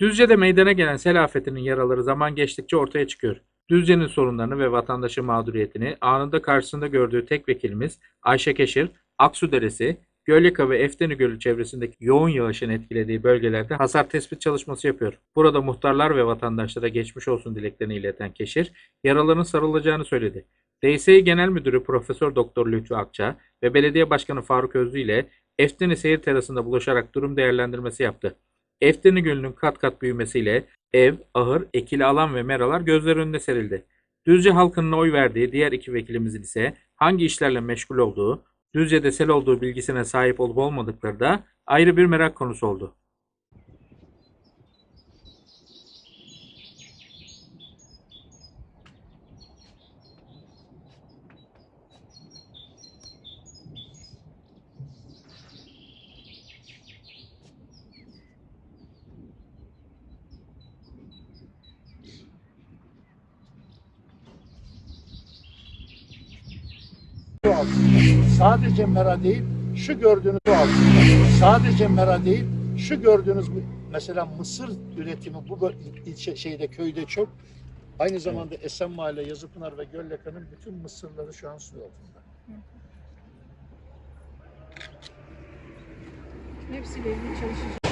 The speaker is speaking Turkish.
Düzce'de meydana gelen sel afetinin yaraları zaman geçtikçe ortaya çıkıyor. Düzce'nin sorunlarını ve vatandaşın mağduriyetini anında karşısında gördüğü tek vekilimiz Ayşe Keşir, Aksu Deresi, Gölyaka ve Efteni Gölü çevresindeki yoğun yağışın etkilediği bölgelerde hasar tespit çalışması yapıyor. Burada muhtarlar ve vatandaşlara geçmiş olsun dileklerini ileten Keşir, yaraların sarılacağını söyledi. DSİ Genel Müdürü Profesör Doktor Lütfü Akça ve Belediye Başkanı Faruk Özlü ile Efteni Seyir Terası'nda buluşarak durum değerlendirmesi yaptı. Efteni Gölü'nün kat kat büyümesiyle ev, ahır, ekili alan ve meralar gözler önüne serildi. Düzce halkının oy verdiği diğer iki vekilimizin ise hangi işlerle meşgul olduğu, Düzce'de sel olduğu bilgisine sahip olup olmadıkları da ayrı bir merak konusu oldu. Altında. Sadece mera değil, şu gördüğünüz altında. Sadece mera değil, şu gördüğünüz bu- mesela mısır üretimi bu ilçe şeyde köyde çok. Aynı zamanda Esen Mahalle, Yazıpınar ve Gölyaka'nın bütün mısırları şu an su altında. Hepsiyle ilgili çalışacağız.